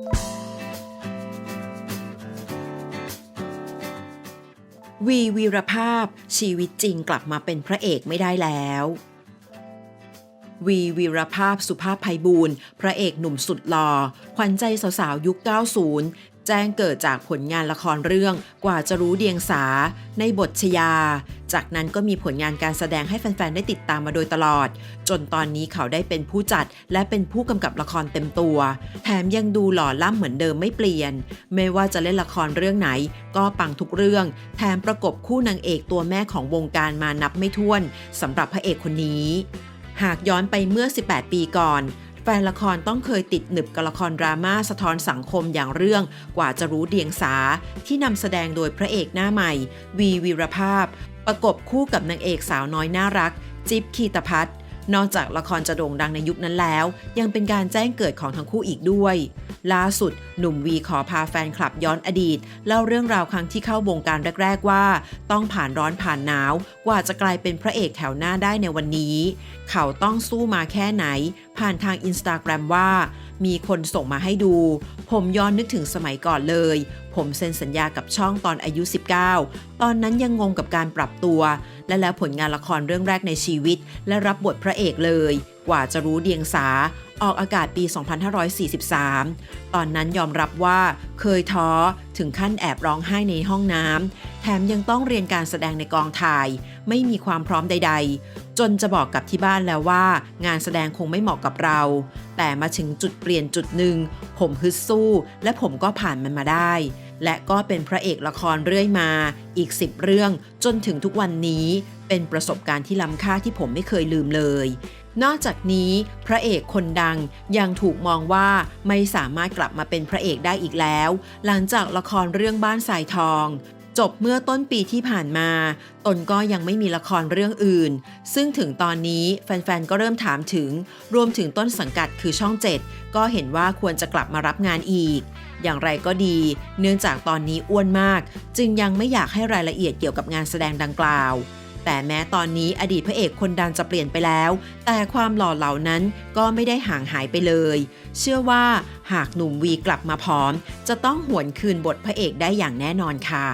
วีวีรภาพชีวิตจริงกลับมาเป็นพระเอกไม่ได้แล้ว วีวีรภาพสุภาพไพบูลพระเอกหนุ่มสุดหล่อขวัญใจสาวๆยุค 90 แจ้งเกิดจากผลงานละครเรื่องกว่าจะรู้เดียงสา ในบทชยา จากนั้นก็มีผลงานการแสดงให้แฟน ๆ ได้ติดตามมาโดยตลอด จนตอนนี้เขาได้เป็นผู้จัดและเป็นผู้กำกับละครเต็มตัว แถมยังดูหล่อล่ำเหมือนเดิมไม่เปลี่ยน ไม่ว่าจะเล่นละครเรื่องไหน ก็ปังทุกเรื่อง แถมประกบคู่นางเอกตัวแม่ของวงการมานับไม่ถ้วนสำหรับพระเอกคนนี้ หากย้อนไปเมื่อ 18 ปีก่อน ฟนละครต้องเคยติดหนึบกับละครดราม่าสะท้อนสังคมอย่างเรื่องกว่าจะรู้เดียงสา ที่นำแสดงโดยพระเอกหน้าใหม่ วีวีรภาพ ประกบคู่กับนางเอกสาวน้อยน่ารัก จิ๊บคีตพัฒน์นอกจากละครจะโด่งดังในยุคนั้นแล้ว ยังเป็นการแจ้งเกิดของทั้งคู่อีกด้วย ล่าสุด หนุ่มวีขอพาแฟนคลับย้อนอดีต เล่าเรื่องราวครั้งที่เข้าวงการแรก ๆ ว่า ต้องผ่านร้อนผ่านหนาว กว่าจะกลายเป็นพระเอกแถวหน้าได้ในวันนี้ เขาต้องสู้มาแค่ไหน ผ่านทางอินสตาแกรมว่า มีคนส่งมาให้ดู ผมย้อนนึกถึงสมัยก่อนเลย ผมเซ็นสัญญากับช่องตอนอายุ 19 ตอนนั้นยังงงกับการปรับตัว และแล้วผลงานละครเรื่องแรกในชีวิต และรับบทพระเอกเลย กว่าจะรู้เดียงสา ออกอากาศปี 2543 ตอนนั้นยอมรับว่าเคยท้อถึงขั้นแอบร้องไห้ในห้องน้ำแถมยังต้องเรียนการแสดงในกองถ่าย ไม่มีความพร้อมใด ๆ จนจะบอกกับที่บ้านแล้วว่า งานแสดงคงไม่เหมาะกับเรา แต่มาถึงจุดเปลี่ยนจุดหนึ่ง ผมฮึดสู้ และผมก็ผ่านมันมาได้ และก็เป็นพระเอกละครเรื่อยมา อีก 10 เรื่องจนถึงทุกวันนี้ เป็นประสบการณ์ที่ล้ำค่าที่ผมไม่เคยลืมเลยนอกจากนี้พระเอกคนดังยังถูกมองว่าไม่สามารถกลับมาเป็นพระเอกได้อีกแล้ว หลังจากละครเรื่องบ้านสายทอง จบเมื่อต้นปีที่ผ่านมา ตนก็ยังไม่มีละครเรื่องอื่น ซึ่งถึงตอนนี้แฟนๆ ก็เริ่มถามถึง รวมถึงต้นสังกัดคือช่อง 7 ก็เห็นว่าควรจะกลับมารับงานอีก อย่างไรก็ดี เนื่องจากตอนนี้อ้วนมาก จึงยังไม่อยากให้รายละเอียดเกี่ยวกับงานแสดงดังกล่าว แต่แม้ตอนนี้อดีตพระเอกคนดังจะเปลี่ยนไปแล้ว แต่ความหล่อเหล่านั้นก็ไม่ได้ห่างหายไปเลย เชื่อว่าหากหนุ่มวีกลับมาพร้อม จะต้องหวนคืนบทพระเอกได้อย่างแน่นอนค่ะ